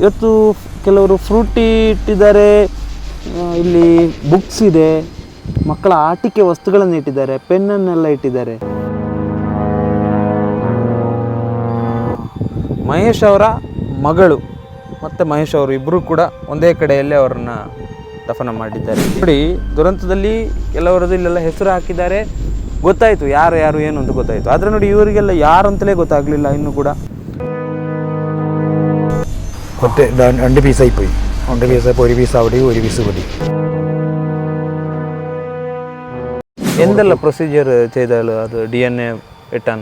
ಇವತ್ತು ಕೆಲವರು ಫ್ರೂಟಿ ಇಟ್ಟಿದ್ದಾರೆ. ಇಲ್ಲಿ ಬುಕ್ಸ್ ಇದೆ. ಮಕ್ಕಳ ಆಟಿಕೆ ವಸ್ತುಗಳನ್ನು ಇಟ್ಟಿದ್ದಾರೆ. ಪೆನ್ನನ್ನೆಲ್ಲ ಇಟ್ಟಿದ್ದಾರೆ. ಮಹೇಶ್ ಅವರ ಮಗಳು ಮತ್ತು ಮಹೇಶ್ ಅವರು ಇಬ್ಬರು ಕೂಡ ಒಂದೇ ಕಡೆಯಲ್ಲೇ ಅವರನ್ನು ದಫನ ಮಾಡಿದ್ದಾರೆ. ನೋಡಿ, ದುರಂತದಲ್ಲಿ ಕೆಲವರದ್ದು ಇಲ್ಲೆಲ್ಲ ಹೆಸರು ಹಾಕಿದ್ದಾರೆ. ಗೊತ್ತಾಯಿತು ಯಾರು ಯಾರು ಏನು ಅಂತ ಗೊತ್ತಾಯಿತು. ಆದರೆ ನೋಡಿ, ಇವರಿಗೆಲ್ಲ ಯಾರು ಅಂತಲೇ ಗೊತ್ತಾಗಲಿಲ್ಲ ಇನ್ನೂ ಕೂಡ. ഒറ്റ ര- രണ്ട് പീസായി പോയി രണ്ട് പീസായപ്പോൾ ഒരു പീസ് അവിടെയും ഒരു പീസ് ഇവിടെ എന്തെല്ല പ്രൊസീജിയർ ചെയ്താൽ അത് ഡി എൻ എ ഇട്ടാൻ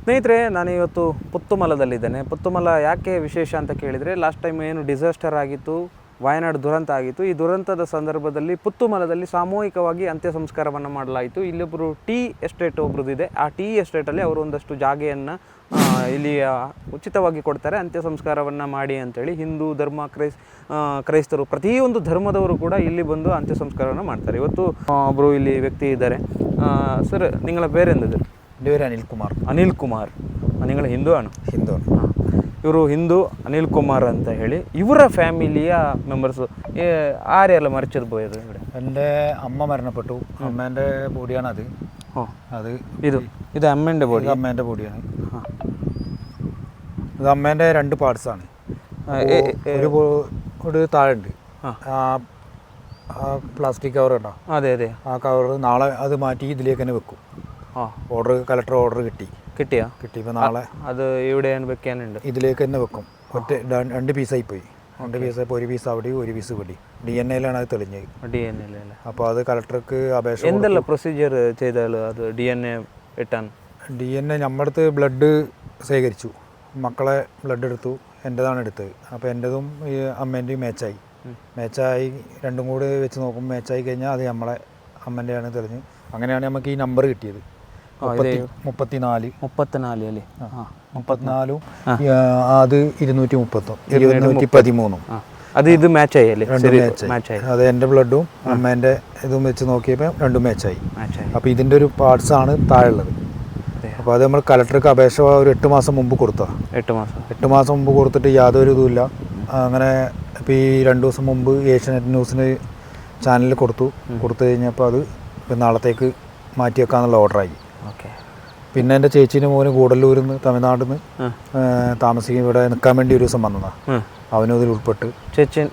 ಸ್ನೇಹಿತರೆ ನಾನು ಇವತ್ತು ಪುತ್ತುಮಲದಲ್ಲಿದ್ದೇನೆ ಪುತ್ತುಮಲ ಯಾಕೆ ವಿಶೇಷ ಅಂತ ಕೇಳಿದರೆ ಲಾಸ್ಟ್ ಟೈಮ್ ಏನು ಡಿಸಾಸ್ಟರ್ ಆಗಿತ್ತು ವಯನಾಡು ದುರಂತ ಆಗಿತ್ತು. ಈ ದುರಂತದ ಸಂದರ್ಭದಲ್ಲಿ ಪುತ್ತುಮಲದಲ್ಲಿ ಸಾಮೂಹಿಕವಾಗಿ ಅಂತ್ಯ ಸಂಸ್ಕಾರವನ್ನು ಮಾಡಲಾಯಿತು. ಇಲ್ಲೊಬ್ಬರು ಟೀ ಎಸ್ಟೇಟ್ ಒಬ್ಬರದಿದೆ ಆ ಟೀ ಎಸ್ಟೇಟಲ್ಲಿ ಅವರು ಒಂದಷ್ಟು ಜಾಗೆಯನ್ನು ಇಲ್ಲಿ ಉಚಿತವಾಗಿ ಕೊಡ್ತಾರೆ. ಅಂತ್ಯ ಸಂಸ್ಕಾರವನ್ನು ಮಾಡಿ ಅಂಥೇಳಿ ಹಿಂದೂ ಧರ್ಮ ಕ್ರೈಸ್ ಕ್ರೈಸ್ತರು ಪ್ರತಿಯೊಂದು ಧರ್ಮದವರು ಕೂಡ ಇಲ್ಲಿ ಬಂದು ಅಂತ್ಯ ಸಂಸ್ಕಾರವನ್ನು ಮಾಡ್ತಾರೆ. ಇವತ್ತು ಒಬ್ಬರು ಇಲ್ಲಿ ವ್ಯಕ್ತಿ ಇದ್ದಾರೆ. ಸರ್ ನಿಂಗಳ ಬೇರೆ ಎಂದಿದ್ರು ಬೇರೆ ಅನಿಲ್ ಕುಮಾರ್. ಅನಿಲ್ ಕುಮಾರ್. ನಿಂಗಳ ಹಿಂದೂ ಅಣ್ಣ ಹಿಂದೂ ಇವರು ಹಿಂದೂ ಅನಿಲ್ ಕುಮಾರ್ ಅಂತ ಹೇಳಿ ಇವರ ಫ್ಯಾಮಿಲಿಯ ಮೆಂಬರ್ಸು ആരെയല്ല മരിച്ചത് പോയത് ഇവിടെ എൻ്റെ അമ്മ മരണപ്പെട്ടു അമ്മേൻ്റെ ബോഡിയാണത് ഓ അത് ഇത് ഇത് അമ്മേൻ്റെ ബോഡി ഇത് അമ്മേൻ്റെ ബോഡിയാണ് ഇത് അമ്മേൻ്റെ രണ്ട് പാർട്സാണ് ഒരു ബോ- ഒരു താഴെയുണ്ട് ആ. ആ ആ പ്ലാസ്റ്റിക് കവർ ഉണ്ടോ അതെ അതെ ആ കവർ നാളെ അത് മാറ്റി ഇതിലേക്ക് തന്നെ വെക്കും ആ ഓർഡർ കലക്ടർ ഓർഡർ കിട്ടി കിട്ടിയാ? കിട്ടി നാളെ. അത് ഇവിടെ വെക്കാനുണ്ട്? ഇതിലേക്ക് തന്നെ വെക്കും. ഒറ്റ രണ്ട് പീസായി പോയി. രണ്ട് പീസ് ഇപ്പോൾ ഒരു പീസ് അവിടെ ഒരു പീസ് ഇവിടെ ഡി എൻ എയിലാണ് അത് തെളിഞ്ഞത് ഡി എൻ എയിൽ അപ്പോൾ അത് കളക്ടർക്ക് അപേക്ഷ എന്തല്ലോ പ്രൊസീജിയർ ചെയ്താൽ അത് ഡി എൻ എ ഇട്ടാൻ ഡി എൻ എ നമ്മുടെ അടുത്ത് ബ്ലഡ് ശേഖരിച്ചു. മക്കളെ ബ്ലഡ് എടുത്തു. എന്റെതാണ് എടുത്തത്. അപ്പോൾ എന്റെതും ഈ അമ്മേന്റെയും മാച്ചായി. മാച്ചായി രണ്ടും കൂടി വെച്ച് നോക്കുമ്പോൾ മാച്ചായി കഴിഞ്ഞാൽ അത് നമ്മളെ അമ്മേന്റെയാണ് തെളിഞ്ഞ്. അങ്ങനെയാണ് നമുക്ക് ഈ നമ്പർ കിട്ടിയത്. മുപ്പത്തിനാല്. മുപ്പത്തിനാല് അല്ലേ? മുപ്പത്തിനാലും അത് ഇരുന്നൂറ്റി മുപ്പത്തും ഇരുന്നൂറ്റി പതിമൂന്നും അത് ഇത് മാച്ച് ആയി അല്ലേ? മാച്ച് ആയി. അത് എന്റെ ബ്ലഡും അമ്മേന്റെ ഇതും വെച്ച് നോക്കിയപ്പോൾ രണ്ടും മാച്ചായി മാച്ച് ആയി. അപ്പോൾ ഇതിന്റെ ഒരു പാർട്സ് ആണ് താഴെയുള്ളത്. അപ്പോൾ അത് നമ്മൾ കലക്ടർക്ക് അപേക്ഷ ഒരു എട്ട് മാസം മുമ്പ് കൊടുത്തതാണ് എട്ട് മാസം. എട്ട് മാസം മുമ്പ് കൊടുത്തിട്ട് യാതൊരു ഇതുമില്ല. അങ്ങനെ ഇപ്പോൾ ഈ രണ്ട് ദിവസം മുമ്പ് ഏഷ്യാനെറ്റ് ന്യൂസിന് ചാനലിൽ കൊടുത്തു. കൊടുത്തു കഴിഞ്ഞപ്പോൾ അത് ഇപ്പം നാളത്തേക്ക് മാറ്റി വെക്കാന്നുള്ള ഓർഡറായി പിന്നെ എൻ്റെ ചേച്ചീൻ്റെ മോന് കൂടല്ലൂരിൽ നിന്ന് തമിഴ്നാട്ടിൽ നിന്ന് ആ. താമസിക്കും ഇവിടെ നിൽക്കാൻ വേണ്ടി ഒരു ദിവസം വന്നതാണ് ഉം. അവനും ഇതിൽ ഉൾപ്പെട്ട് ചേച്ചൻ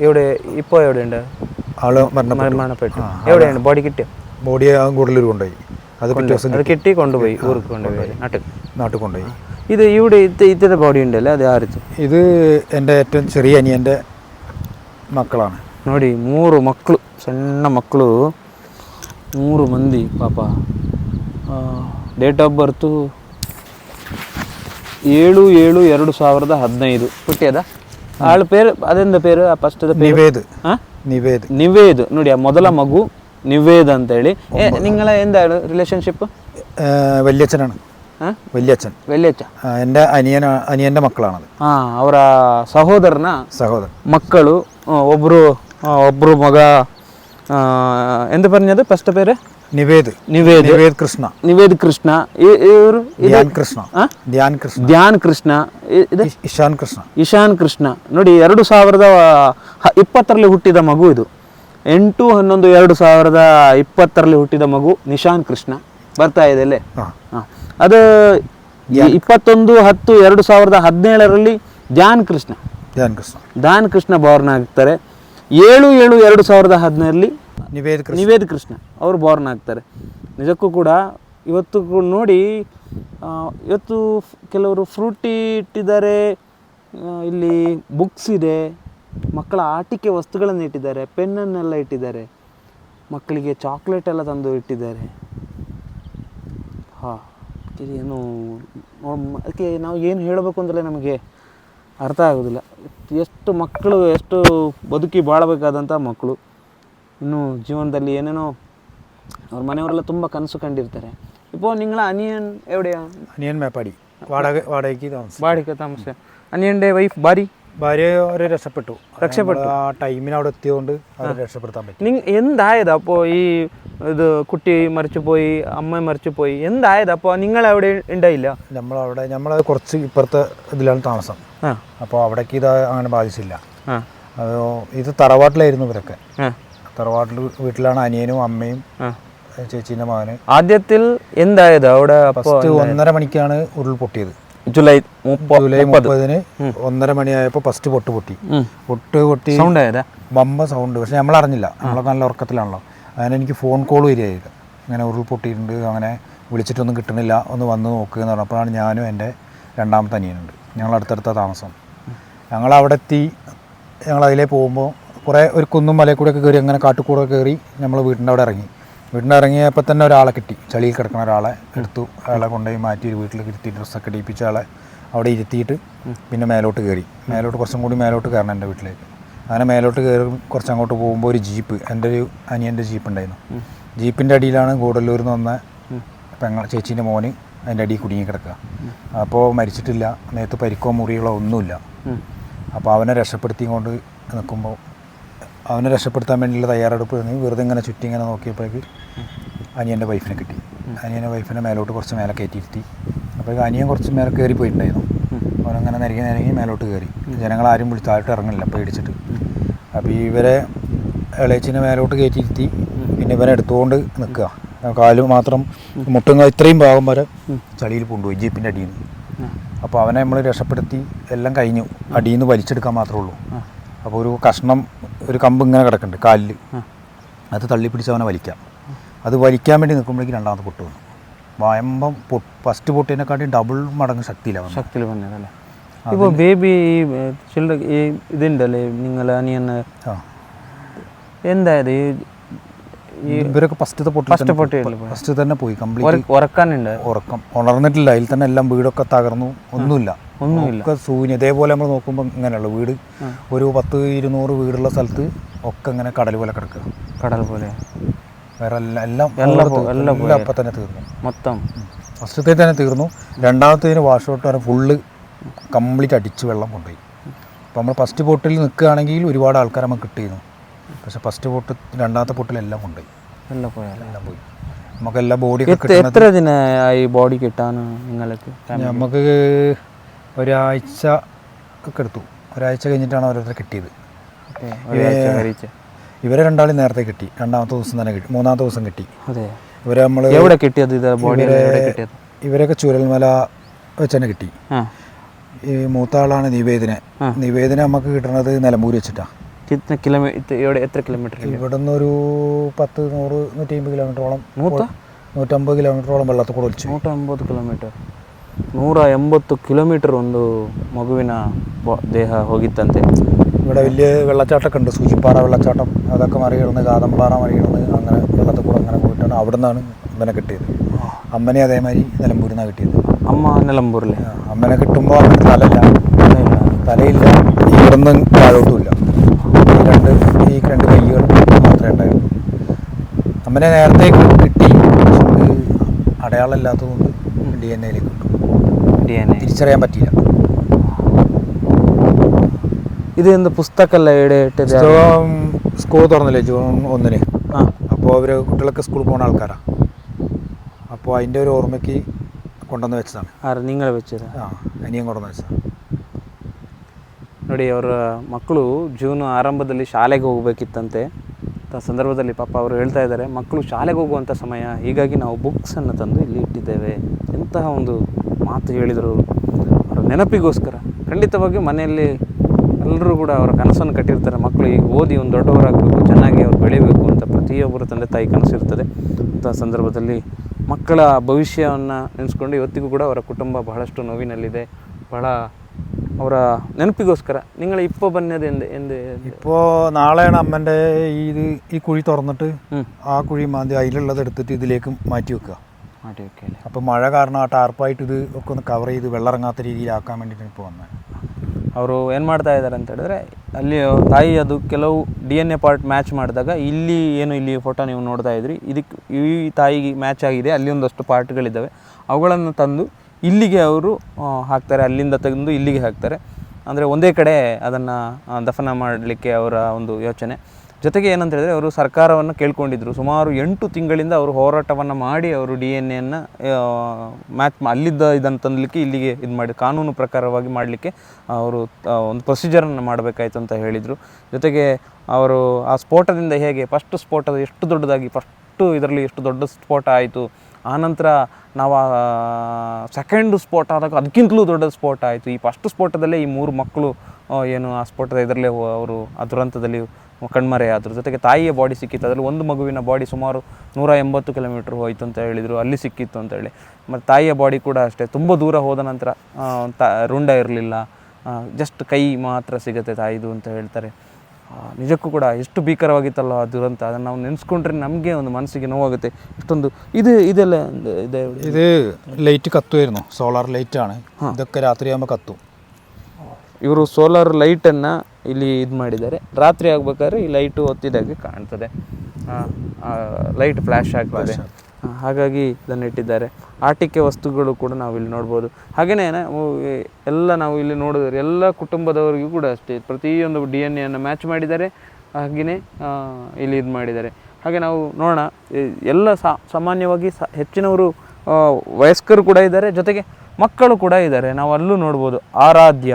ഇവിടെ ഇപ്പോൾ എവിടെയുണ്ട് ആള് മരണപ്പെട്ടു മരണപ്പെട്ടു എവിടെയാണ് ബോഡി കിട്ടിയോ ബോഡി ആ കൂടല്ലൂർ കൊണ്ടുപോയി അത് പിറ്റേ ദിവസം അത് കിട്ടി കൊണ്ടുപോയി ഊർക്ക് കൊണ്ടുപോയി നാട്ടിൽ നാട്ടിൽ കൊണ്ടുപോയി ഇത് ഇവിടെ ഇത് ഇതിൻ്റെ ബോഡി ഉണ്ടല്ലേ ಅದು ಯಾರಿದು ഇത് എൻ്റെ ഏറ്റവും ചെറിയ അനിയൻ്റെ മക്കളാണ് ನೋಡಿ ಮೂರು ಮಕ್ಕಳು ಸಣ್ಣ ಮಕ್ಕಳು ಮೂರು ಮಂದಿ ಪಾಪ ಡೇಟ್ ಆಫ್ ಬರ್ತು ಏಳು ಏಳು ಎರಡು ಸಾವಿರದ ಹದಿನೈದು ಹುಟ್ಟಿಯದ ಆಳ ಪೇರು ಅದೆಂದ ಪೇರು ಆ ಫಸ್ಟದ ಪೇರು നിവേദ് ಹಾಂ നിവേദ് ನಿವೇದ್ ನೋಡಿ ಆ ಮೊದಲ ಮಗು ನಿವೇದ್ ಅಂತೇಳಿ ಏ, ನಿಂಗಳ ಎಂದ ರಿಲೇಶನ್ಶಿಪ್ ഏഹ് വല്യച്ഛനാണ് ಹಾಂ വല്യച്ഛൻ ವೆಲ್ಲೆಚ್ಚ ആ, എൻ്റെ അനിയന അനിയൻ്റെ മക്കളാണത് ಹಾಂ ಅವರ ಸಹೋದರನ സഹോദരൻ ಮಕ್ಕಳು ಆ, ಒಬ್ರು ಆ, ಒಬ್ರು ಮಗ ಆ, ಎಂತ പറഞ്ഞത് ಫಸ್ಟ್ പേര് ನಿವೇದ್. ನಿವೇದ್. ನಿವೇದ್ ಕೃಷ್ಣ. ನಿವೇದ್ ಕೃಷ್ಣ. ಇವರು ಧ್ಯಾನ್ ಕೃಷ್ಣ. ಧ್ಯಾನ್ ಕೃಷ್ಣ. ಧ್ಯಾನ್ ಕೃಷ್ಣ. ಇಶಾನ್ ಕೃಷ್ಣ. ಇಶಾನ್ ಕೃಷ್ಣ. ನೋಡಿ ಎರಡು ಸಾವಿರದ ಇಪ್ಪತ್ತರಲ್ಲಿ ಹುಟ್ಟಿದ ಮಗು ಇದು. ಎಂಟು ಹನ್ನೊಂದು ಎರಡು ಸಾವಿರದ ಇಪ್ಪತ್ತರಲ್ಲಿ ಹುಟ್ಟಿದ ಮಗು ನಿಶಾನ್ ಕೃಷ್ಣ. ಬರ್ತಾ ಇದೆ ಅಲ್ಲೇ? ಅದು ಇಪ್ಪತ್ತೊಂದು ಹತ್ತು ಎರಡು ಸಾವಿರದ ಹದಿನೇಳರಲ್ಲಿ ಧ್ಯಾನ್ ಕೃಷ್ಣ. ಧ್ಯಾನ್ ಕೃಷ್ಣ. ಧ್ಯಾನ್ ಕೃಷ್ಣ ಬಾರ್ನ್ ಆಗ್ತಾರೆ. ಏಳು ಏಳು ಎರಡು ಸಾವಿರದ ಹದಿನೇಳಲ್ಲಿ ನಿವೇದ್ ಕೃಷ್ಣ. ನಿವೇದ್ ಕೃಷ್ಣ. ಅವರು ಬಾರ್ನ್ ಆಗ್ತಾರೆ. ನಿಜಕ್ಕೂ ಕೂಡ ಇವತ್ತು ನೋಡಿ ಇವತ್ತು ಕೆಲವರು ಫ್ರೂಟಿ ಇಟ್ಟಿದ್ದಾರೆ ಇಲ್ಲಿ ಬುಕ್ಸ್ ಇದೆ, ಮಕ್ಕಳ ಆಟಿಕೆ ವಸ್ತುಗಳನ್ನು ಇಟ್ಟಿದ್ದಾರೆ ಪೆನ್ನನ್ನೆಲ್ಲ ಇಟ್ಟಿದ್ದಾರೆ, ಮಕ್ಕಳಿಗೆ ಚಾಕ್ಲೇಟ್ ಎಲ್ಲ ತಂದು ಇಟ್ಟಿದ್ದಾರೆ. ಹಾಂ ಏನು ಅದಕ್ಕೆ ನಾವು ಏನು ಹೇಳಬೇಕು ಅಂತಲೇ ನಮಗೆ ಅರ್ಥ ಆಗೋದಿಲ್ಲ. ಎಷ್ಟು ಮಕ್ಕಳು, ಎಷ್ಟು ಬದುಕಿ ಬಾಳಬೇಕಾದಂಥ ಮಕ್ಕಳು. ಇನ್ನು ಜೀವನದಲ್ಲಿ ಏನೇನೋ ಅವ್ರ ಮನೆಯವರೆಲ್ಲ ತುಂಬ ಕನಸು ಕಂಡಿರ್ತಾರೆ ഇപ്പോൾ നിങ്ങൾ അനിയൻ എവിടെയാ അനിയൻ മേപ്പാടി വാടക വാടകയ്ക്ക് താമസം ബാടിക്ക താമസം അനിയൻ്റെ വൈഫ് ഭാര്യ ഭാര്യ അവരെ രക്ഷപ്പെട്ടു രക്ഷപ്പെട്ടു ആ ടൈമിന് അവിടെ എത്തിയതുകൊണ്ട് അവരെ രക്ഷപ്പെടുത്താൻ പറ്റി നിങ് എന്തായത് അപ്പോൾ ഈ ഇത് കുട്ടി മരിച്ചു പോയി അമ്മ മരിച്ചു പോയി എന്തായത് അപ്പോൾ നിങ്ങൾ അവിടെ ഉണ്ടായില്ല നമ്മളവിടെ നമ്മൾ കുറച്ച് ഇപ്പുറത്തെ ഇതിലാണ് താമസം ആ അപ്പോൾ അവിടേക്ക് ഇത് അങ്ങനെ ബാധിച്ചില്ല ആ അത് ഇത് തറവാട്ടിലായിരുന്നു ഇവരൊക്കെ ആ തറവാട്ടിൽ വീട്ടിലാണ് അനിയനും അമ്മയും ചേച്ചീന്റെ മകന്. ആദ്യത്തിൽ എന്തായത്? അവിടെ ഫസ്റ്റ് ഒന്നര മണിക്കാണ് ഉരുൾ പൊട്ടിയത്. ജൂലൈ ജൂലൈ മുപ്പതിന് ഒന്നര മണിയായപ്പോൾ ഫസ്റ്റ് പൊട്ട് പൊട്ടി. പൊട്ട് പൊട്ടി സൗണ്ട് ബമ്പ സൗണ്ട് പക്ഷെ നമ്മൾ അറിഞ്ഞില്ല നമ്മളൊക്കെ നല്ല ഉറക്കത്തിലാണല്ലോ. അങ്ങനെ എനിക്ക് ഫോൺ കോൾ വരികയായിരുന്നു. അങ്ങനെ ഉരുൾ പൊട്ടിയിട്ടുണ്ട് അങ്ങനെ വിളിച്ചിട്ടൊന്നും കിട്ടണില്ല ഒന്ന് വന്ന് നോക്കുക എന്ന് പറഞ്ഞപ്പോഴാണ് ഞാനും എന്റെ രണ്ടാമത്തെ അനിയനുണ്ട്. ഞങ്ങൾ അടുത്തടുത്ത താമസം. ഞങ്ങൾ അവിടെ എത്തി. ഞങ്ങൾ അതിലേ പോകുമ്പോൾ കുറേ ഒരു കുന്നും മലയിൽ കൂടെ ഒക്കെ കയറി അങ്ങനെ കാട്ടുകൂടെ കയറി നമ്മൾ വീടിന്റെ അവിടെ ഇറങ്ങി. വീടിന്റെ ഇറങ്ങിയപ്പോൾ തന്നെ ഒരാളെ കിട്ടി. ചളിയിൽ കിടക്കുന്ന ഒരാളെ എടുത്തു. അയാളെ കൊണ്ടുപോയി മാറ്റി ഒരു വീട്ടിൽ ഇരുത്തി ഡ്രസ്സൊക്കെ ഇടിപ്പിച്ച ആളെ അവിടെ ഇരുത്തിയിട്ട് പിന്നെ മേലോട്ട് കയറി. മേലോട്ട് കുറച്ചും കൂടി മേലോട്ട് കയറണം എന്റെ വീട്ടിലേക്ക്. അങ്ങനെ മേലോട്ട് കയറി കുറച്ച് അങ്ങോട്ട് പോകുമ്പോൾ ഒരു ജീപ്പ് എന്റെ ഒരു അനിയന്റെ ജീപ്പ് ഉണ്ടായിരുന്നു. ജീപ്പിന്റെ അടിയിലാണ് ഗൂഡല്ലൂരിൽ നിന്ന് വന്ന പെങ്ങൾ ചേച്ചീന്റെ മോന് അതിന്റെ അടിയിൽ കുടുങ്ങി കിടക്കുക. അപ്പോൾ മരിച്ചിട്ടില്ല. നേരത്ത് പരിക്കോ മുറികളോ ഒന്നുമില്ല. അപ്പോൾ അവനെ രക്ഷപ്പെടുത്തിക്കൊണ്ട് നിൽക്കുമ്പോൾ അവനെ രക്ഷപ്പെടുത്താൻ വേണ്ടിയുള്ള തയ്യാറെടുപ്പ് വെറുതെ ഇങ്ങനെ ചുറ്റി ഇങ്ങനെ നോക്കിയപ്പോഴേക്ക് അനിയന്റെ വൈഫിനെ കിട്ടി. അനിയന്റെ വൈഫിനെ മേലോട്ട് കുറച്ച് മേലെ കയറ്റിയിരുത്തി അപ്പോൾ അനിയൻ കുറച്ച് മേലെ കയറി പോയിട്ടുണ്ടായിരുന്നു. അവനങ്ങനെ നിരങ്ങി നിരങ്ങി മേലോട്ട് കയറി. ജനങ്ങളാരും വിളിച്ച് താഴോട്ട് ഇറങ്ങില്ല പേടിച്ചിട്ട്. അപ്പോൾ ഇവരെ ഇളയച്ചിനെ മേലോട്ട് കയറ്റിയിരുത്തി പിന്നെ ഇവനെ എടുത്തുകൊണ്ട് നിൽക്കുക. കാൽ മാത്രം മുട്ടങ്ങ ഇത്രയും ഭാഗം വരെ ചളിയിൽ കൊണ്ടുപോയി ജീപ്പിന്റെ അടിയിൽ നിന്ന്. അപ്പോൾ അവനെ നമ്മൾ രക്ഷപ്പെടുത്തി എല്ലാം കഴിഞ്ഞു. അടിയിൽ നിന്ന് വലിച്ചെടുക്കാൻ മാത്രമേ ഉള്ളൂ. അപ്പോൾ ഒരു കഷ്ണം ഒരു കമ്പ് ഇങ്ങനെ കിടക്കുന്നുണ്ട് കാലിൽ അത് തള്ളിപ്പിടിച്ച് അവനെ വലിക്കാം. അത് വലിക്കാൻ വേണ്ടി നിൽക്കുമ്പോഴേക്കും രണ്ടാമത് പൊട്ട് വന്നു. വയമ്പം ഫസ്റ്റ് പൊട്ടിനെക്കാട്ടി ഡബിൾ മടങ്ങ് ശക്തിയിലാണ് ശക്തിയിൽ വന്നതല്ലേ? ഇപ്പോൾ ബേബി ഈ ചിൽഡ്രൻ ഈ ഇതുണ്ടല്ലേ നിങ്ങൾ അനിയന്? ആ. എന്തായത് ഇവരൊക്കെ ഫസ്റ്റ് പൊട്ടി ഫസ്റ്റ്? ഫസ്റ്റ് തന്നെ പോയി. കംപ്ലീറ്റ് ഉറക്കാനുണ്ട്. ഉറക്കം. ഉണർന്നിട്ടില്ല അതിൽ തന്നെ എല്ലാം വീടൊക്കെ തകർന്നു. ഒന്നുമില്ല. ഒന്നുമില്ല. ഒക്കെ ശൂന്യം ഇതേപോലെ നമ്മൾ നോക്കുമ്പോൾ ഇങ്ങനെയുള്ള. വീട് ഒരു പത്ത് ഇരുന്നൂറ് വീടുള്ള സ്ഥലത്ത് ഒക്കെ ഇങ്ങനെ കടൽ പോലെ കിടക്കുക. കടൽ പോലെ. വേറെ എല്ലാം എല്ലാം എല്ലാം എല്ലാം എല്ലാം അപ്പം തന്നെ തീർന്നു. മൊത്തം. ഫസ്റ്റത്തെ തന്നെ തീർന്നു. രണ്ടാമത്തേന് വാഷ് ഔട്ട് വരെ ഫുള്ള് കംപ്ലീറ്റ് അടിച്ച് വെള്ളം കൊണ്ടുപോയി. അപ്പോൾ നമ്മൾ ഫസ്റ്റ് ബോട്ടിൽ നിൽക്കുകയാണെങ്കിൽ ഒരുപാട് ആൾക്കാർ നമുക്ക് കിട്ടിയിരുന്നു. പക്ഷെ ഫസ്റ്റ് ബോട്ട് രണ്ടാമത്തെ ബോട്ടിലെല്ലാം കൊണ്ടുപോയി. എല്ലാം പോയി. എല്ലാം പോയി. നമുക്ക് എല്ലാ എത്ര എത്ര ദിനമായി ബോഡി കിട്ടാൻ നിങ്ങൾക്ക് നമുക്ക് ഒരാഴ്ച ഒക്കെ എടുത്തു. ഒരാഴ്ച കഴിഞ്ഞിട്ടാണ് ഓരോരുത്തർ കിട്ടിയത്. ഇവരെ രണ്ടാളും നേരത്തെ കിട്ടി. രണ്ടാമത്തെ ദിവസം തന്നെ കിട്ടി. മൂന്നാമത്തെ ദിവസം കിട്ടി. ഇവരെ നമ്മൾ എവിടെ കിട്ടിയത്? ഇവരൊക്കെ ചുരൽമല വെച്ച് തന്നെ കിട്ടി. ഈ മൂത്ത ആളാണ് നിവേദന. നിവേദന നമുക്ക് കിട്ടണത് നിലമ്പൂർ വെച്ചിട്ടാണ് എത്ര കിലോമീറ്റർ ഇവിടെ ഒരു പത്ത് നൂറ് നൂറ്റി അമ്പത് കിലോമീറ്ററോളം നൂറ്റമ്പത് കിലോമീറ്ററോളം വെള്ളത്തിൽ കൂടെ ഒളിച്ചു നൂറ്റമ്പത് കിലോമീറ്റർ ನೂರ ಎಂಬತ್ತು ಕಿಲೋಮೀಟರ್ ಒಂದು ಮಗುವಿನ ಬ- ದೇಹ ಹೋಗಿತ್ತಂತೆ ഇവിടെ വലിയ വെള്ളച്ചാട്ടമൊക്കെ ഉണ്ട് സൂചിപ്പാറ വെള്ളച്ചാട്ടം അതൊക്കെ മറികടന്ന് കാതമ്പാറ മറികടന്ന് അങ്ങനെ വെള്ളത്തിൽ കൂടെ അങ്ങനെ പോയിട്ടാണ് അവിടെ നിന്നാണ് ഇവനെ കിട്ടിയത് അമ്മനെ അതേമാതിരി നിലമ്പൂരിൽ നിന്നാണ് കിട്ടിയത് ಅಮ್ಮ ನೆಲಂಬೂರ್ಲೆ ആ, അമ്മനെ കിട്ടുമ്പോൾ അവന് തലയില്ല തലയില്ല ഇവിടുന്ന് താഴോട്ടുമില്ല ഈ രണ്ട് ഈ രണ്ട് കൈകൾ മാത്രമേ ഉണ്ടായിരുന്നു അമ്മനെ നേരത്തെ കിട്ടി പക്ഷെ അത് അടയാളം ഇല്ലാത്തതുകൊണ്ട് ഡി എൻ എയിലേക്ക് കിട്ടും ಡಿ ಎನ್ ಎ തിരിച്ചറിയാൻ പറ്റിയില്ല ಇದು ಒಂದು ಪುಸ್ತಕ ಎಲ್ಲ ಎಡೆ ಇಟ್ಟಿದೆ പുസ്തകം സ്കൂൾ തുറന്നില്ലേ ജൂൺ ഒന്നിന് ಹಾಂ അപ്പോൾ അവർ കുട്ടികളൊക്കെ സ്കൂളിൽ പോകുന്ന ആൾക്കാരാണ് അപ്പോൾ അതിൻ്റെ ഒരു ഓർമ്മയ്ക്ക് കൊണ്ടുവന്ന് വെച്ചതാണ് ಆರು ನಿಂಗಳೇ ಬೆಚ್ಚಿದ ആ അനിയൻ കൊണ്ടുവന്ന് വെച്ചതാണ് ನೋಡಿ ಅವರ ಮಕ್ಕಳು ಜೂನ್ ಆರಂಭದಲ್ಲಿ ಶಾಲೆಗೆ ಹೋಗಬೇಕಿತ್ತಂತೆ ಅಂತ ಸಂದರ್ಭದಲ್ಲಿ ಪಾಪ ಅವರು ಹೇಳ್ತಾ ಇದ್ದಾರೆ, ಮಕ್ಕಳು ಶಾಲೆಗೆ ಹೋಗುವಂಥ ಸಮಯ, ಹೀಗಾಗಿ ನಾವು ಬುಕ್ಸನ್ನು ತಂದು ಇಲ್ಲಿ ಇಟ್ಟಿದ್ದೇವೆ. ಎಂತಹ ಒಂದು ಮಾತು ಹೇಳಿದರು ಅವರ. ನೆನಪಿಗೋಸ್ಕರ, ಖಂಡಿತವಾಗಿ ಮನೆಯಲ್ಲಿ ಎಲ್ಲರೂ ಕೂಡ ಅವರ ಕನಸನ್ನು ಕಟ್ಟಿರ್ತಾರೆ. ಮಕ್ಕಳು ಈಗ ಓದಿ ಒಂದು ದೊಡ್ಡವರಾಗಬೇಕು, ಚೆನ್ನಾಗಿ ಅವ್ರು ಬೆಳಿಬೇಕು ಅಂತ ಪ್ರತಿಯೊಬ್ಬರ ತಂದೆ ತಾಯಿ ಕನಸಿರ್ತದೆ ಅಂಥ ಸಂದರ್ಭದಲ್ಲಿ ಮಕ್ಕಳ ಭವಿಷ್ಯವನ್ನು ನೆನೆಸ್ಕೊಂಡು ಇವತ್ತಿಗೂ ಕೂಡ ಅವರ ಕುಟುಂಬ ಬಹಳಷ್ಟು ನೋವಿನಲ್ಲಿದೆ. ಬಹಳ ಅವರ ನೆನಪಿಗೋಸ್ಕರ നിങ്ങൾ ഇപ്പോൾ ಬಂದದ್ದು എന്ത് എന്ത് ഇപ്പോൾ നാളെയാണ് അമ്മൻ്റെ ഈ ഇത് ഈ കുഴി തുറന്നിട്ട് ഉം. ആ കുഴി മാന്തി അതിലുള്ളത് എടുത്തിട്ട് ഇതിലേക്ക് മാറ്റി വെക്കുക ಮಾಡಿ ಓಕೆ അപ്പോൾ മഴ കാരണം ആ ടാർപ്പായിട്ട് ഇത് ഒക്കെ ഒന്ന് കവർ ചെയ്ത് വെള്ളം ഇറങ്ങാത്ത രീതിയിലാക്കാൻ വേണ്ടിയിട്ടാണ് ഇപ്പോൾ വന്നത് ಅವರು ಏನು ಮಾಡ್ತಾ ಇದ್ದಾರೆ ಅಂತ ಹೇಳಿದ್ರೆ ಅಲ್ಲಿ ತಾಯಿ ಅದು ಕೆಲವು D N A part match ಮಾಡಿದಾಗ ಇಲ್ಲಿ ಏನು ಇಲ್ಲಿ ಫೋಟೋ ನೀವು ನೋಡ್ತಾ ಇದ್ರಿ ಇದಕ್ಕೆ ಈ ತಾಯಿಗೆ ಮ್ಯಾಚ್ ಆಗಿದೆ ಅಲ್ಲಿ ಒಂದಷ್ಟು ಪಾರ್ಟ್ಗಳಿದ್ದಾವೆ ಅವುಗಳನ್ನು ತಂದು ಇಲ್ಲಿಗೆ ಅವರು ಹಾಕ್ತಾರೆ, ಅಲ್ಲಿಂದ ತೆಗೆದು ಇಲ್ಲಿಗೆ ಹಾಕ್ತಾರೆ. ಅಂದರೆ ಒಂದೇ ಕಡೆ ಅದನ್ನು ದಫನ ಮಾಡಲಿಕ್ಕೆ ಅವರ ಒಂದು ಯೋಚನೆ. ಜೊತೆಗೆ ಏನಂತ ಹೇಳಿದ್ರೆ ಅವರು ಸರ್ಕಾರವನ್ನು ಕೇಳ್ಕೊಂಡಿದ್ದರು ಸುಮಾರು ಎಂಟು ತಿಂಗಳಿಂದ ಅವರು ಹೋರಾಟವನ್ನು ಮಾಡಿ ಅವರು ಡಿ ಎನ್ ಎನ್ನು ಮ್ಯಾಚ್ ಅಲ್ಲಿದ್ದ ಇದನ್ನು ತಂದಲಿಕ್ಕೆ, ಇಲ್ಲಿಗೆ ಇದು ಮಾಡಿ, ಕಾನೂನು ಪ್ರಕಾರವಾಗಿ ಮಾಡಲಿಕ್ಕೆ ಅವರು ಒಂದು ಪ್ರೊಸೀಜರನ್ನು ಮಾಡಬೇಕಾಯ್ತು ಅಂತ ಹೇಳಿದರು. ಜೊತೆಗೆ ಅವರು ಆ ಸ್ಫೋಟದಿಂದ ಹೇಗೆ ಫಸ್ಟ್ ಸ್ಫೋಟ ಎಷ್ಟು ದೊಡ್ಡದಾಗಿ ಫಸ್ಟು ಇದರಲ್ಲಿ ಎಷ್ಟು ದೊಡ್ಡ ಸ್ಫೋಟ ಆಯಿತು ಆನಂತರ ನಾವು ಸೆಕೆಂಡ್ ಸ್ಫೋಟ ಆದಾಗ ಅದಕ್ಕಿಂತಲೂ ದೊಡ್ಡ ಸ್ಪೋಟ ಆಯಿತು. ಈ ಫಸ್ಟ್ ಸ್ಫೋಟದಲ್ಲೇ ಈ ಮೂರು ಮಕ್ಕಳು ಏನು ಆ ಸ್ಫೋಟದ ಇದರಲ್ಲೇ ಅವರು ಆ ದುರಂತದಲ್ಲಿ ಕಣ್ಮರೆಯಾದರು ಜೊತೆಗೆ ತಾಯಿಯ ಬಾಡಿ ಸಿಕ್ಕಿತ್ತು. ಅದರಲ್ಲಿ ಒಂದು ಮಗುವಿನ ಬಾಡಿ ಸುಮಾರು ನೂರ ಎಂಬತ್ತು ಕಿಲೋಮೀಟ್ರ್ ಹೋಯಿತು ಅಂತ ಹೇಳಿದರು. ಅಲ್ಲಿ ಸಿಕ್ಕಿತ್ತು ಅಂತ ಹೇಳಿ. ಮತ್ತು ತಾಯಿಯ ಬಾಡಿ ಕೂಡ ಅಷ್ಟೇ. ತುಂಬ ದೂರ ಹೋದ ನಂತರ ತ, ರುಂಡ ಇರಲಿಲ್ಲ. ಜಸ್ಟ್ ಕೈ ಮಾತ್ರ ಸಿಗುತ್ತೆ ತಾಯಿದು ಅಂತ ಹೇಳ್ತಾರೆ. ನಿಜಕ್ಕೂ ಕೂಡ ಎಷ್ಟು ಭೀಕರವಾಗಿತ್ತಲ್ಲ ಆ ದುರಂತ ಅದನ್ನು ನಾವು ನೆನೆಸ್ಕೊಂಡ್ರೆ ನಮಗೆ ಒಂದು ಮನಸ್ಸಿಗೆ ನೋವಾಗುತ್ತೆ ಇಷ್ಟೊಂದು ಇದು ಇದೆಲ್ಲ ಒಂದು ಇದೆ ഇത് ലൈറ്റ് കത്തുമായിരുന്നു സോളാർ ലൈറ്റ് ആണ് ഇതൊക്കെ രാത്രിയാകുമ്പോൾ കത്തും ಇವರು ಸೋಲಾರ್ ಲೈಟನ್ನು ಇಲ್ಲಿ ಇದು ಮಾಡಿದ್ದಾರೆ ರಾತ್ರಿ ಆಗ್ಬೇಕಾದ್ರೆ ಈ ಲೈಟು ಒತ್ತಿದಾಗೆ ಕಾಣ್ತದೆ ಲೈಟ್ ಫ್ಲ್ಯಾಶ್ ಆಗ್ತದೆ ಆ, ಹಾಗಾಗಿ ಇದನ್ನು ಇಟ್ಟಿದ್ದಾರೆ. ಆಟಿಕೆ ವಸ್ತುಗಳು ಕೂಡ ನಾವು ಇಲ್ಲಿ ನೋಡ್ಬೋದು. ಹಾಗೆಯೇ ಎಲ್ಲ ನಾವು ಇಲ್ಲಿ ನೋಡಿದ್ರೆ ಎಲ್ಲ ಕುಟುಂಬದವರಿಗೂ ಕೂಡ ಅಷ್ಟೇ, ಪ್ರತಿಯೊಂದು ಡಿ ಎನ್ ಎಯನ್ನು ಮ್ಯಾಚ್ ಮಾಡಿದ್ದಾರೆ. ಹಾಗೆಯೇ ಇಲ್ಲಿ ಇದು ಮಾಡಿದ್ದಾರೆ. ಹಾಗೆ ನಾವು ನೋಡೋಣ ಎಲ್ಲ ಸಾಮಾನ್ಯವಾಗಿ ಹೆಚ್ಚಿನವರು ವಯಸ್ಕರು ಕೂಡ ಇದ್ದಾರೆ, ಜೊತೆಗೆ ಮಕ್ಕಳು ಕೂಡ ಇದ್ದಾರೆ. ನಾವು ಅಲ್ಲೂ ನೋಡ್ಬೋದು, ಆರಾಧ್ಯ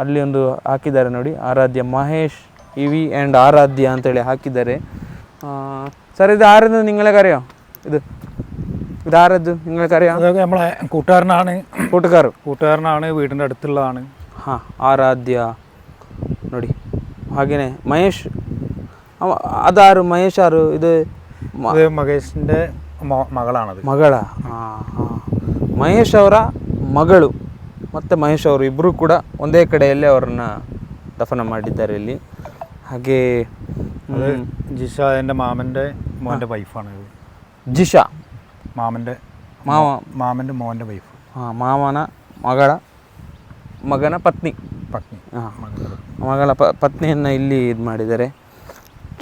ಅಲ್ಲಿ ಒಂದು ಹಾಕಿದ್ದಾರೆ ನೋಡಿ, ಆರಾಧ್ಯ ಮಹೇಶ್ ಇವಿ ಆ್ಯಂಡ್ ಆರಾಧ್ಯ ಅಂತೇಳಿ ಹಾಕಿದ್ದಾರೆ. ಸರ್ ഇത് ആരെന്ന് നിങ്ങളെ അറിയോ ഇത് ഇത് ആരത് നിങ്ങൾക്ക് അറിയാം അതൊക്കെ നമ്മളെ കൂട്ടുകാരനാണ് കൂട്ടുകാർ കൂട്ടുകാരനാണ് വീടിൻ്റെ അടുത്തുള്ളതാണ് ಹಾಂ ಆರಾಧ್ಯ ನೋಡಿ ಹಾಗೆಯೇ ಮಹೇಶ್ ಅವ ಅದಾರು ಮಹೇಶ್ ಯಾರು ಇದು ಮ- ഇത് മകേഷിൻ്റെ മോ- മകളാണത് ಮಗಳ ಹಾಂ ಹಾಂ ಮಹೇಶ್ ಅವರ ಮಗಳು ಮತ್ತು ಮಹೇಶ್ ಅವರು ಇಬ್ಬರು ಕೂಡ ಒಂದೇ ಕಡೆಯಲ್ಲೇ ಅವರನ್ನ ದಫನ ಮಾಡಿದ್ದಾರೆ ಇಲ್ಲಿ ಹಾಗೆ അത് ജിഷ എൻ്റെ മാമൻ്റെ മോൻ്റെ വൈഫാണ് ഇത് ಜಿಶಾ മാമൻ്റെ ಮಾವ മാമൻ്റെ മോൻ്റെ വൈഫ് ಹಾಂ ಮಾವನ ಮಗಳ ಮಗನ ಪತ್ನಿ പത്നി ಹಾಂ മകളുടെ ಮಗಳ ಪ ಪತ್ನಿಯನ್ನು ಇಲ್ಲಿ ಇದು ಮಾಡಿದ್ದಾರೆ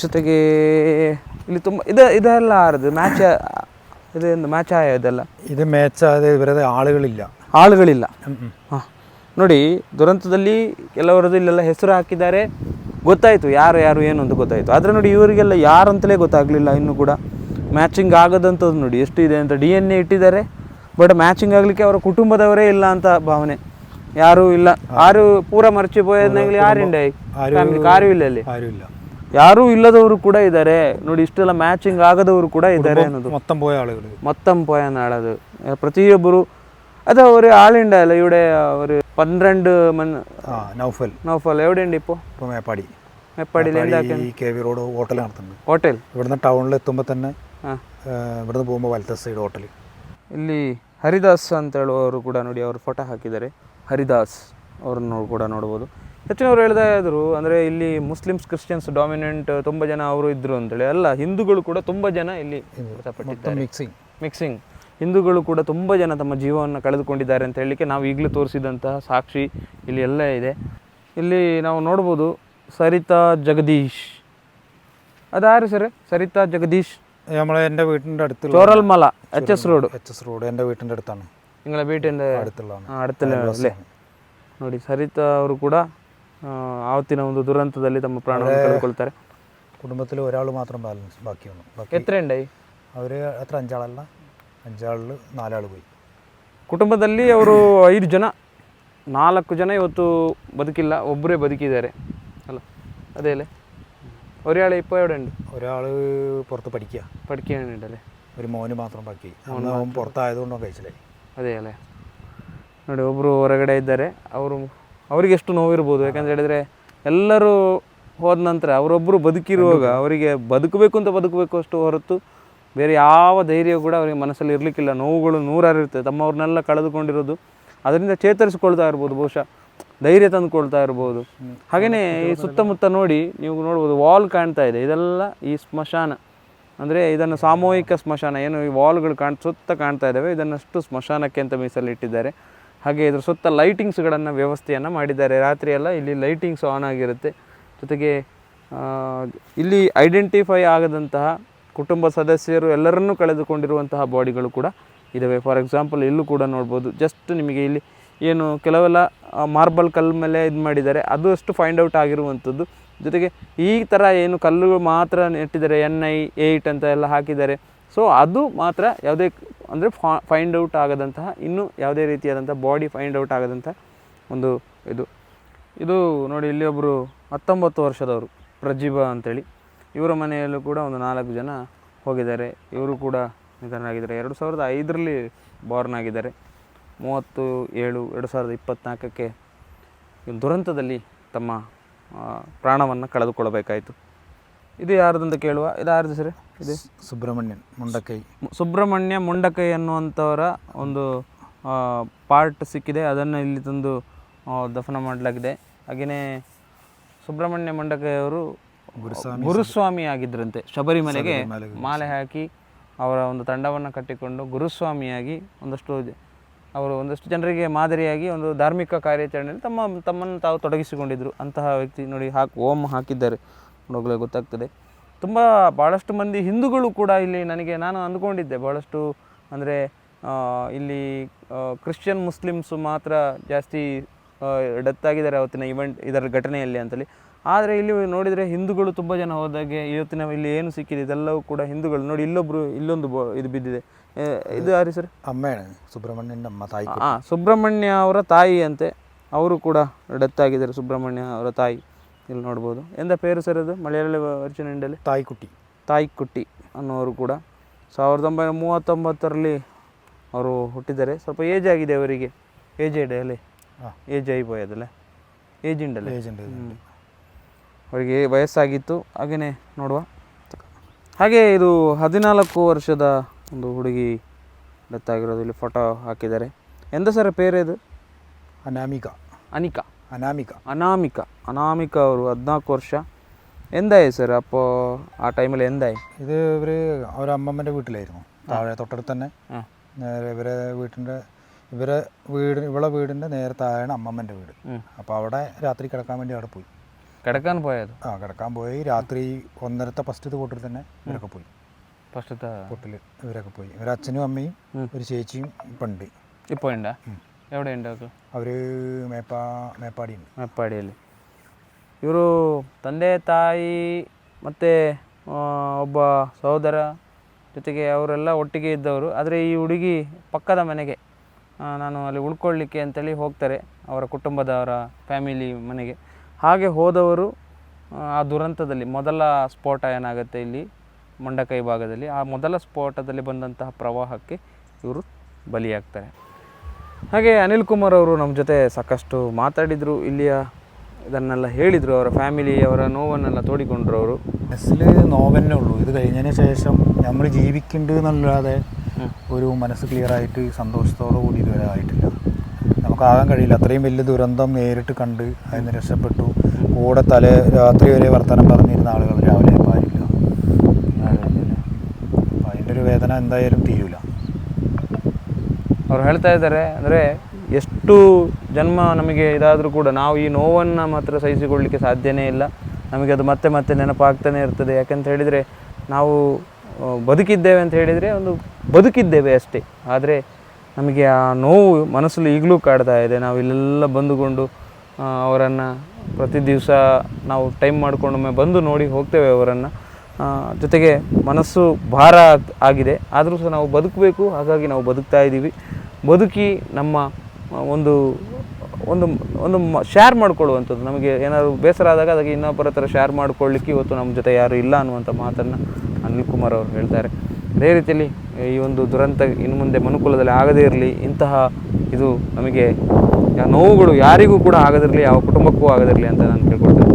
ಜೊತೆಗೆ ಇಲ್ಲಿ ತುಂಬ ಇದು ಇದೆಲ್ಲ ಆರದು ಮ್ಯಾಚ್ ಇದೊಂದು ಮ್ಯಾಚ್ ಆಯ ಇದೆಲ್ಲ ഇത് മേച്ചാതെ ഇവരത് ആളുകളില്ല ಆಳುಗಳಿಲ್ಲ ഉം ഉം. ಹಾಂ ನೋಡಿ ದುರಂತದಲ್ಲಿ ಕೆಲವರದ್ದು ಇಲ್ಲೆಲ್ಲ ಹೆಸರು ಹಾಕಿದ್ದಾರೆ ಗೊತ್ತಾಯಿತು ಯಾರು ಯಾರು ಏನು ಅಂತ ಗೊತ್ತಾಯಿತು. ಆದರೆ ನೋಡಿ ಇವರಿಗೆಲ್ಲ ಅಂತಲೇ ಗೊತ್ತಾಗಲಿಲ್ಲ ಇನ್ನು ಕೂಡ. ಮ್ಯಾಚಿಂಗ್ ಆಗದಂಥದ್ದು ನೋಡಿ ಎಷ್ಟು ಇದೆ ಅಂತ ಡಿ ಎನ್ ಎ ಇಟ್ಟಿದ್ದಾರೆ. ಬಟ್ ಮ್ಯಾಚಿಂಗ್ ಆಗಲಿಕ್ಕೆ ಅವರ ಕುಟುಂಬದವರೇ ಇಲ್ಲ ಅಂತ ಭಾವನೆ. ಯಾರೂ ಇಲ್ಲ. ಯಾರು ಪೂರ ಮರ್ಚಿ ಬೋಯದ್ನಾಗಲಿ ಯಾರು ಇಂಡೆ ಕಾರು ಇಲ್ಲ ಅಲ್ಲಿ. ಯಾರೂ ಇಲ್ಲದವರು ಕೂಡ ಇದ್ದಾರೆ. ನೋಡಿ ಇಷ್ಟೆಲ್ಲ ಮ್ಯಾಚಿಂಗ್ ಆಗದವರು ಕೂಡ ಇದ್ದಾರೆ ಅನ್ನೋದು. ಮೊತ್ತಂ ಪೋಯ ಆಳೋದು. ಪ್ರತಿಯೊಬ್ಬರು അത് ഒരു ആളുണ്ട് അല്ല ഇവിടെ ഒരു പന്ത്രണ്ട് മൺ ആ നൗഫൽ നോഫൽ എവിടെയുണ്ട് ഇപ്പോൾ ഇപ്പോൾ മേപ്പാടി മെപ്പാടിയിൽ മേപ്പാടി ഈ കെ വി റോഡ് ഹോട്ടൽ നടത്തുന്നുണ്ട് ಹೋಟೆಲ್ ഇവിടുന്ന് ടൗണിൽ എത്തുമ്പോൾ തന്നെ ಹಾಂ ആ, ഇവിടുന്ന് പോകുമ്പോൾ വലത്തെ സൈഡ് ഹോട്ടൽ ಇಲ್ಲಿ ಹರಿದಾಸ್ ಅಂತ ಹೇಳುವವರು ಕೂಡ ನೋಡಿ ಅವರು ಫೋಟೋ ಹಾಕಿದ್ದಾರೆ ಹರಿದಾಸ್ ಅವ್ರನ್ನು ಕೂಡ ನೋಡ್ಬೋದು ಹೆಚ್ಚಿನವರು ಹೇಳ್ತಾ ಇದ್ರು ಅಂದರೆ ಇಲ್ಲಿ ಮುಸ್ಲಿಮ್ಸ್ ಕ್ರಿಶ್ಚಿಯನ್ಸ್ ಡಾಮಿನೆಂಟ್ ತುಂಬ ಜನ ಅವರು ಇದ್ರು ಅಂತೇಳಿ ಅಲ್ಲ ಹಿಂದೂಗಳು ಕೂಡ ತುಂಬ ಜನ ಇಲ್ಲಿ ಮೃತಪಟ್ಟಿದ್ದಾರೆ മിക്സിങ് ಮಿಕ್ಸಿಂಗ್ ಹಿಂದೂಗಳು ಕೂಡ ತುಂಬ ಜನ ತಮ್ಮ ಜೀವವನ್ನು ಕಳೆದುಕೊಂಡಿದ್ದಾರೆ ಅಂತ ಹೇಳಲಿಕ್ಕೆ ನಾವು ಈಗಲೂ ತೋರಿಸಿದಂತಹ ಸಾಕ್ಷಿ ಇಲ್ಲಿ ಎಲ್ಲ ಇದೆ. ಇಲ್ಲಿ ನಾವು ನೋಡ್ಬೋದು ಸರಿತಾ ಜಗದೀಶ್. ಅದಾರು ಸರ್? ಸರಿತಾ ಜಗದೀಶ್. ನಮ್ಮ എൻ്റെ വീടിൻ്റെ അടുത്ത് Chooralmala H S road H S road എൻ്റെ വീടിൻ്റെ അടുത്താണ്. നിങ്ങളെ വീടിൻ്റെ അടുത്തുള്ളതാണ്. ನೋಡಿ ಸರಿತಾ ಅವರು ಕೂಡ ಆವತ್ತಿನ ಒಂದು ದುರಂತದಲ್ಲಿ ತಮ್ಮ ಪ್ರಾಣವನ್ನು ಕಳೆದುಕೊಳ್ತಾರೆ. ಕುಟುಂಬದಲ್ಲಿ ಒರಾಳು ಮಾತ್ರ ಬಾಲನ್ಸ್ ಬಾಕಿ ಒಂದು ಬಾಕಿ ಎತ್ರ ಉಂಡೈ ಅವರು ಅತ್ರ ಅಂಜಾಳಲ್ಲ അഞ്ചാളിൽ നാലാൾ പോയി ಕುಟುಂಬದಲ್ಲಿ ಅವರು ಐದು ಜನ ನಾಲ್ಕು ಜನ ಇವತ್ತು ಬದುಕಿಲ್ಲ ಒಬ್ಬರೇ ಬದುಕಿದ್ದಾರೆ ಅಲ್ಲ ಅದೇ ಅಲ್ಲೇ ഒരാളെ ഇപ്പോൾ എവിടെ ഉണ്ട് ഒരാൾ പുറത്ത് പഠിക്കുക പഠിക്കാനുണ്ടല്ലേ ഒരു മോന് മാത്രം ബാക്കി അന്ന് അവൻ പുറത്തായതുകൊണ്ട് അവൻ കഴിച്ചില്ലായി ಅದೇ ಅಲ್ಲೇ ನೋಡಿ ಒಬ್ಬರು ಹೊರಗಡೆ ಇದ್ದಾರೆ ಅವರು ಅವರಿಗೆ ಎಷ್ಟು ನೋವಿರ್ಬೋದು ಯಾಕಂತ ಹೇಳಿದರೆ ಎಲ್ಲರೂ ಹೋದ ನಂತರ ಅವರೊಬ್ಬರು ಬದುಕಿರುವಾಗ ಅವರಿಗೆ ಬದುಕಬೇಕು ಅಂತ ಬದುಕಬೇಕು ಅಷ್ಟು ಹೊರತು ಬೇರೆ ಯಾವ ಧೈರ್ಯ ಕೂಡ ಅವರಿಗೆ ಮನಸ್ಸಲ್ಲಿ ಇರಲಿಕ್ಕಿಲ್ಲ. ನೋವುಗಳು ನೂರಾರು ಇರ್ತದೆ ತಮ್ಮವ್ರನ್ನೆಲ್ಲ ಕಳೆದುಕೊಂಡಿರೋದು. ಅದರಿಂದ ಚೇತರಿಸ್ಕೊಳ್ತಾ ಇರ್ಬೋದು ಬಹುಶಃ. ಧೈರ್ಯ ತಂದುಕೊಳ್ತಾ ಇರ್ಬೋದು. ಹಾಗೆಯೇ ಈ ಸುತ್ತಮುತ್ತ ನೋಡಿ ನೀವು ನೋಡ್ಬೋದು ವಾಲ್ ಕಾಣ್ತಾ ಇದೆ. ಇದೆಲ್ಲ ಈ ಸ್ಮಶಾನ. ಅಂದರೆ ಇದನ್ನು ಸಾಮೂಹಿಕ ಸ್ಮಶಾನ. ಏನು ಈ ವಾಲ್ಗಳು ಕಾಣ್, ಸುತ್ತ ಕಾಣ್ತಾ ಇದ್ದಾವೆ ಇದನ್ನಷ್ಟು ಸ್ಮಶಾನಕ್ಕೆ ಅಂತ ಮೀಸಲಿಟ್ಟಿದ್ದಾರೆ ಹಾಗೆ ಇದ್ರ ಸುತ್ತ ಲೈಟಿಂಗ್ಸ್ಗಳನ್ನು ವ್ಯವಸ್ಥೆಯನ್ನು ಮಾಡಿದ್ದಾರೆ. ರಾತ್ರಿ ಎಲ್ಲ ಇಲ್ಲಿ ಲೈಟಿಂಗ್ಸ್ ಆನ್ ಆಗಿರುತ್ತೆ. ಜೊತೆಗೆ ಇಲ್ಲಿ ಐಡೆಂಟಿಫೈ ಆಗದಂತಹ ಕುಟುಂಬ ಸದಸ್ಯರು ಎಲ್ಲರನ್ನೂ ಕಳೆದುಕೊಂಡಿರುವಂತಹ ಬಾಡಿಗಳು ಕೂಡ ಇದ್ದಾವೆ ಫಾರ್ ಎಕ್ಸಾಂಪಲ್ ಇಲ್ಲೂ ಕೂಡ ನೋಡ್ಬೋದು. ಜಸ್ಟ್ ನಿಮಗೆ ಇಲ್ಲಿ ಏನು ಕೆಲವೆಲ್ಲ ಮಾರ್ಬಲ್ ಕಲ್ಲು ಮೇಲೆ ಇದು ಮಾಡಿದ್ದಾರೆ. ಅದು ಅಷ್ಟು ಫೈಂಡ್ ಔಟ್ ಆಗಿರುವಂಥದ್ದು. ಜೊತೆಗೆ ಈ ಥರ ಏನು ಕಲ್ಲು ಮಾತ್ರ ನೆಟ್ಟಿದ್ದಾರೆ. ಎನ್ ಐ ಏಯ್ಟ್ ಅಂತ ಎಲ್ಲ ಹಾಕಿದ್ದಾರೆ. ಸೊ ಅದು ಮಾತ್ರ ಯಾವುದೇ, ಅಂದರೆ ಫೈಂಡ್ ಔಟ್ ಆಗದಂತಹ, ಇನ್ನೂ ಯಾವುದೇ ರೀತಿಯಾದಂಥ ಬಾಡಿ ಫೈಂಡ್ ಔಟ್ ಆಗದಂಥ ಒಂದು ಇದು. ಇದು ನೋಡಿ, ಇಲ್ಲಿ ಒಬ್ಬರು ಹತ್ತೊಂಬತ್ತು ವರ್ಷದವರು ಪ್ರಜಿಭಾ ಅಂತೇಳಿ. ಇವರ ಮನೆಯಲ್ಲೂ ಕೂಡ ಒಂದು ನಾಲ್ಕು ಜನ ಹೋಗಿದ್ದಾರೆ. ಇವರು ಕೂಡ ನಿಧನರಾಗಿದ್ದಾರೆ. ಎರಡು ಸಾವಿರದ ಐದರಲ್ಲಿ ಬಾರ್ನ್ ಆಗಿದ್ದಾರೆ. ಮೂವತ್ತು ಏಳು ಎರಡು ಸಾವಿರದ ಇಪ್ಪತ್ತ್ನಾಲ್ಕಕ್ಕೆ ದುರಂತದಲ್ಲಿ ತಮ್ಮ ಪ್ರಾಣವನ್ನು ಕಳೆದುಕೊಳ್ಳಬೇಕಾಯಿತು. ಇದು ಯಾರ್ದಂತ ಕೇಳುವ? ಇದು ಯಾರ್ದು ಸರ್ ಇದು? ಸುಬ್ರಹ್ಮಣ್ಯನ್ ಮುಂಡಕೈ. ಸುಬ್ರಹ್ಮಣ್ಯ ಮುಂಡಕೈ ಅನ್ನುವಂಥವರ ಒಂದು ಪಾರ್ಟ್ ಸಿಕ್ಕಿದೆ. ಅದನ್ನು ಇಲ್ಲಿ ತಂದು ದಫನ ಮಾಡಲಾಗಿದೆ. ಹಾಗೆಯೇ ಸುಬ್ರಹ್ಮಣ್ಯ ಮುಂಡಕೈ ಅವರು ಗುರುಸ್ವಾಮಿ ಆಗಿದ್ದರಂತೆ ಶಬರಿಮಲೆಗೆ ಮಾಲೆ ಹಾಕಿ ಅವರ ಒಂದು ತಂಡವನ್ನು ಕಟ್ಟಿಕೊಂಡು ಗುರುಸ್ವಾಮಿಯಾಗಿ ಒಂದಷ್ಟು ಅವರು ಒಂದಷ್ಟು ಜನರಿಗೆ ಮಾದರಿಯಾಗಿ ಒಂದು ಧಾರ್ಮಿಕ ಕಾರ್ಯಾಚರಣೆಯಲ್ಲಿ ತಮ್ಮ ತಮ್ಮನ್ನು ತಾವು ತೊಡಗಿಸಿಕೊಂಡಿದ್ದರು ಅಂತಹ ವ್ಯಕ್ತಿ ನೋಡಿ ಹಾಕಿ ಓಂ ಹಾಕಿದ್ದಾರೆ. ನೋಡೋಗಲೇ ಗೊತ್ತಾಗ್ತದೆ. ತುಂಬ ಭಾಳಷ್ಟು ಮಂದಿ ಹಿಂದೂಗಳು ಕೂಡ ಇಲ್ಲಿ ನನಗೆ ನಾನು ಅಂದ್ಕೊಂಡಿದ್ದೆ. ಭಾಳಷ್ಟು ಅಂದರೆ ಇಲ್ಲಿ ಕ್ರಿಶ್ಚಿಯನ್ ಮುಸ್ಲಿಮ್ಸು ಮಾತ್ರ ಜಾಸ್ತಿ ಡೆತ್ ಆಗಿದ್ದಾರೆ ಅವತ್ತಿನ ಇವೆಂಟ್ ಇದರ ಘಟನೆಯಲ್ಲಿ ಅಂತೇಳಿ. ಆದರೆ ಇಲ್ಲಿ ನೋಡಿದರೆ ಹಿಂದೂಗಳು ತುಂಬ ಜನ ಹೋದಾಗೆ ಇವತ್ತಿನ ಇಲ್ಲಿ ಏನು ಸಿಕ್ಕಿದೆ ಇದೆಲ್ಲವೂ ಕೂಡ ಹಿಂದೂಗಳು. ನೋಡಿ ಇಲ್ಲೊಬ್ಬರು ಇಲ್ಲೊಂದು ಇದು ಬಿದ್ದಿದೆ. ಇದು ಯಾರು ಸರ್ ಅಮ್ಮೆ ಸುಬ್ರಹ್ಮಣ್ಯ ನಮ್ಮ ತಾಯಿ ಹಾಂ ಸುಬ್ರಹ್ಮಣ್ಯ ಅವರ ತಾಯಿ ಅಂತೆ. ಅವರು ಕೂಡ ಡೆತ್ ಆಗಿದ್ದಾರೆ ಸುಬ್ರಹ್ಮಣ್ಯ ಅವರ ತಾಯಿ. ಇಲ್ಲಿ ನೋಡ್ಬೋದು. ಎಂದ ಪೇರು ಸರ್ ಅದು? ಮಲಯಾಳಿ ವರ್ಚಿನಿಂಡಲ್ಲಿ ತಾಯಿ ಕುಟ್ಟಿ ತಾಯಿ ಕುಟ್ಟಿ ಅನ್ನೋರು ಕೂಡ. ಸಾವಿರದ ಒಂಬೈನೂರ ಮೂವತ್ತೊಂಬತ್ತರಲ್ಲಿ ಅವರು ಹುಟ್ಟಿದ್ದಾರೆ. ಸ್ವಲ್ಪ ಏಜ್ ಆಗಿದೆ ಅವರಿಗೆ. ಏಜ್ ಇಡಲ್ಲಿ ಹಾಂ ಏಜ್ ಐ ಬಾಯ್ ಅದಲ್ಲ. ಏಜ್ ಇಂಡಲ್ಲಿ ಏಜೆಂಟ್ ಅವರಿಗೆ ವಯಸ್ಸಾಗಿತ್ತು ಹಾಗೆಯೇ ನೋಡುವ ಹಾಗೆ ಇದು ಹದಿನಾಲ್ಕು ವರ್ಷದ ಒಂದು ಹುಡುಗಿ ಡೆತ್ ಆಗಿರೋದು ಇಲ್ಲಿ ಫೋಟೋ ಹಾಕಿದ್ದಾರೆ ಎಂದ ಸರ್ ಪೇರು ಇದು ಅನಾಮಿಕ ಅನಿಕಾ ಅನಾಮಿಕ ಅನಾಮಿಕ ಅನಾಮಿಕ ಅವರು ಹದಿನಾಲ್ಕು ವರ್ಷ എന്തായി സർ അപ്പോൾ ആ ടൈമിൽ എന്തായി ഇത് ഇവർ അവരെ അമ്മമ്മൻ്റെ വീട്ടിലായിരുന്നു താഴെ തൊട്ടടുത്ത് തന്നെ ആ. നേരെ ഇവരെ വീട്ടിൻ്റെ ഇവരെ വീട് ഇവളെ വീടിൻ്റെ നേരെ താഴെയാണ് അമ്മമ്മൻ്റെ വീട് ഉം. അപ്പോൾ അവിടെ രാത്രി കിടക്കാൻ വേണ്ടി അവിടെ പോയി കിടക്കാൻ പോയത് ആ കിടക്കാൻ പോയി രാത്രി ഒന്നരത്തെ ഫസ്റ്റ് പൊട്ടിൽ തന്നെ ഇവരൊക്കെ പോയി ഫസ്റ്റത്തെ പൊട്ടിൽ ഇവരൊക്കെ പോയി ഇവരെ അച്ഛനും അമ്മയും ഒരു ചേച്ചിയും ഇപ്പം ഉണ്ട് ഇപ്പോൾ ഉണ്ടോ എവിടെ ഉണ്ടാക്കും അവർ മേപ്പാ മേപ്പാടിയുണ്ട് ಮೆಪ್ಪಾಡಿಯಲ್ಲಿ ಇವರು ತಂದೆ ತಾಯಿ ಮತ್ತು ಒಬ್ಬ ಸಹೋದರ ಜೊತೆಗೆ ಅವರೆಲ್ಲ ಒಟ್ಟಿಗೆ ಇದ್ದವರು ಆದರೆ ಈ ಹುಡುಗಿ ಪಕ್ಕದ ಮನೆಗೆ ಆ, ನಾನು ಅಲ್ಲಿ ಉಳ್ಕೊಳ್ಳಿಕ್ಕೆ ಅಂತೇಳಿ ಹೋಗ್ತಾರೆ ಅವರ ಕುಟುಂಬದವರ ಫ್ಯಾಮಿಲಿ ಮನೆಗೆ ಹಾಗೆ ಹೋದವರು ಆ, ಆ ದುರಂತದಲ್ಲಿ ಮೊದಲ ಸ್ಫೋಟ ಏನಾಗುತ್ತೆ ಇಲ್ಲಿ ಮೊಂಡಕೈ ಭಾಗದಲ್ಲಿ ಆ ಮೊದಲ ಸ್ಫೋಟದಲ್ಲಿ ಬಂದಂತಹ ಪ್ರವಾಹಕ್ಕೆ ಇವರು ಬಲಿಯಾಗ್ತಾರೆ ಹಾಗೆ ಅನಿಲ್ ಕುಮಾರ್ ಅವರು ನಮ್ಮ ಜೊತೆ ಸಾಕಷ್ಟು ಮಾತಾಡಿದರು ಇಲ್ಲಿಯ ಇದನ್ನೆಲ್ಲ ಹೇಳಿದರು ಅವರ ಫ್ಯಾಮಿಲಿ ಅವರ ನೋವನ್ನೆಲ್ಲ ತೋಡಿಕೊಂಡ್ರು ಅವರು മനസ്സിൽ നോവന്നെ ഉള്ളൂ ഇത് കഴിഞ്ഞതിന് ശേഷം നമ്മൾ ജീവിക്കുന്നുണ്ട് എന്നല്ലാതെ ഒരു മനസ്സ് ക്ലിയർ ആയിട്ട് സന്തോഷത്തോടു കൂടി ഇതുവരെ ആയിട്ടില്ല നമുക്കാകാൻ കഴിയില്ല അത്രയും വലിയ ദുരന്തം നേരിട്ട് കണ്ട് അതിന് രക്ഷപ്പെട്ടു കൂടെ തലേ രാത്രി വരെ വർത്തമാനം പറഞ്ഞിരുന്ന ആളുകൾ രാവിലെ ഇപ്പോൾ ആരില്ല അപ്പോൾ അതിൻ്റെ ഒരു വേദന എന്തായാലും തീരൂല ಅವ್ರು ಹೇಳ್ತಾ ಇದ್ದಾರೆ ಅಂದರೆ ಎಷ್ಟು ಜನ್ಮ ನಮಗೆ ಇದಾದರೂ ಕೂಡ ನಾವು ಈ ನೋವನ್ನು ಮಾತ್ರ ಸಹಿಸಿಕೊಳ್ಳಲಿಕ್ಕೆ ಸಾಧ್ಯನೇ ಇಲ್ಲ ನಮಗೆ ಅದು ಮತ್ತೆ ಮತ್ತೆ ನೆನಪಾಗ್ತಾನೆ ಇರ್ತದೆ ಯಾಕಂತ ಹೇಳಿದರೆ ನಾವು ಆ, ಬದುಕಿದ್ದೇವೆ ಅಂತ ಹೇಳಿದರೆ ಒಂದು ಬದುಕಿದ್ದೇವೆ ಅಷ್ಟೇ ಆದರೆ ನಮಗೆ ಆ ನೋವು ಮನಸ್ಸಲ್ಲಿ ಈಗಲೂ ಕಾಡ್ತಾ ಇದೆ. ನಾವು ಇಲ್ಲೆಲ್ಲ ಬಂದುಕೊಂಡು ಅವರನ್ನು ಪ್ರತಿ ದಿವಸ ನಾವು ಟೈಮ್ ಮಾಡಿಕೊಂಡೊಮ್ಮೆ ಬಂದು ನೋಡಿ ಹೋಗ್ತೇವೆ ಅವರನ್ನು. ಜೊತೆಗೆ ಮನಸ್ಸು ಭಾರ ಆಗಿದೆ. ಆದರೂ ಸಹ ನಾವು ಬದುಕಬೇಕು. ಹಾಗಾಗಿ ನಾವು ಬದುಕ್ತಾ ಇದ್ದೀವಿ. ಬದುಕಿ ನಮ್ಮ ಒಂದು ಒಂದು ಒಂದು ಶೇರ್ ಮಾಡಿಕೊಳ್ಳುವಂಥದ್ದು. ನಮಗೆ ಏನಾದರೂ ಬೇಸರ ಆದಾಗ ಅದಕ್ಕೆ ಇನ್ನೊಬ್ಬರ ಹತ್ರ ಶೇರ್ ಮಾಡ್ಕೊಳ್ಳಿಕ್ಕೆ ಇವತ್ತು ನಮ್ಮ ಜೊತೆ ಯಾರು ಇಲ್ಲ ಅನ್ನುವಂಥ ಮಾತನ್ನು ಅನಿಲ್ ಕುಮಾರ್ ಅವರು ಹೇಳ್ತಾರೆ. ಅದೇ ರೀತಿಯಲ್ಲಿ, ಈ ಒಂದು ದುರಂತ ಇನ್ನು ಮುಂದೆ ಮನುಕುಲದಲ್ಲಿ ಆಗದೇ ಇರಲಿ, ಇಂತಹ ಇದು ನಮಗೆ ನೋವುಗಳು ಯಾರಿಗೂ ಕೂಡ ಆಗದಿರಲಿ, ಯಾವ ಕುಟುಂಬಕ್ಕೂ ಆಗದಿರಲಿ ಅಂತ ನಾನು ಕೇಳ್ಕೊಳ್ತೇನೆ.